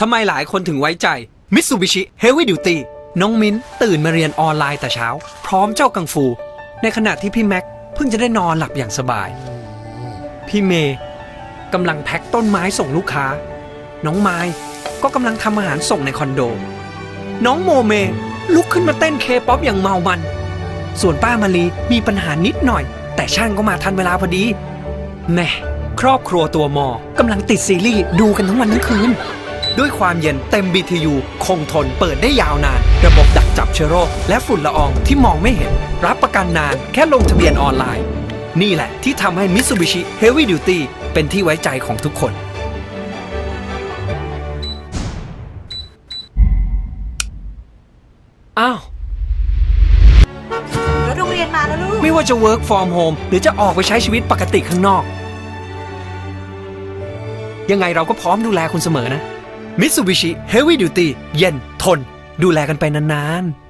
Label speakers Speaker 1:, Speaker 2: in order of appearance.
Speaker 1: ทำไมหลายคนถึงไว้ใจ Mitsubishi Heavy Duty น้องมิ้นตื่นมาเรียนออนไลน์แต่เช้า พร้อมเจ้ากังฟู ในขณะที่พี่แม็กเพิ่งจะได้นอนหลับอย่างสบาย พี่เมย์กำลังแพ็คต้นไม้ส่งลูกค้า น้องไม้ก็กำลังทำอาหารส่งในคอนโด น้องโมเม ลุกขึ้นมาเต้นเคป๊อปอย่างเมามัน ส่วนป้ามาลีมีปัญหานิดหน่อย แต่ช่างก็มาทันเวลาพอดีแม่ครอบครัวตัวมอกำลังติดซีรีส์ดูกันทั้งวันทั้งคืน ด้วยความเย็นเต็ม BTU คงทนเปิดได้ยาวนาน ระบบดักจับเชื้อโรค และฝุ่นละอองที่มองไม่เห็น รับประกันนานแค่ลงทะเบียนออนไลน์ นี่แหละที่ทำให้ Mitsubishi Heavy Duty เป็นที่ไว้ใจของทุกคนอ้าว
Speaker 2: แล้วโรงเรียนมาแล้วลูก
Speaker 1: ไม่ว่าจะ work from home หรือจะออกไปใช้ชีวิตปกติข้างนอก ยังไงเราก็พร้อมดูแลคุณเสมอนะ Mitsubishi Heavy Duty เย็นทน ดูแลกันไปนานๆ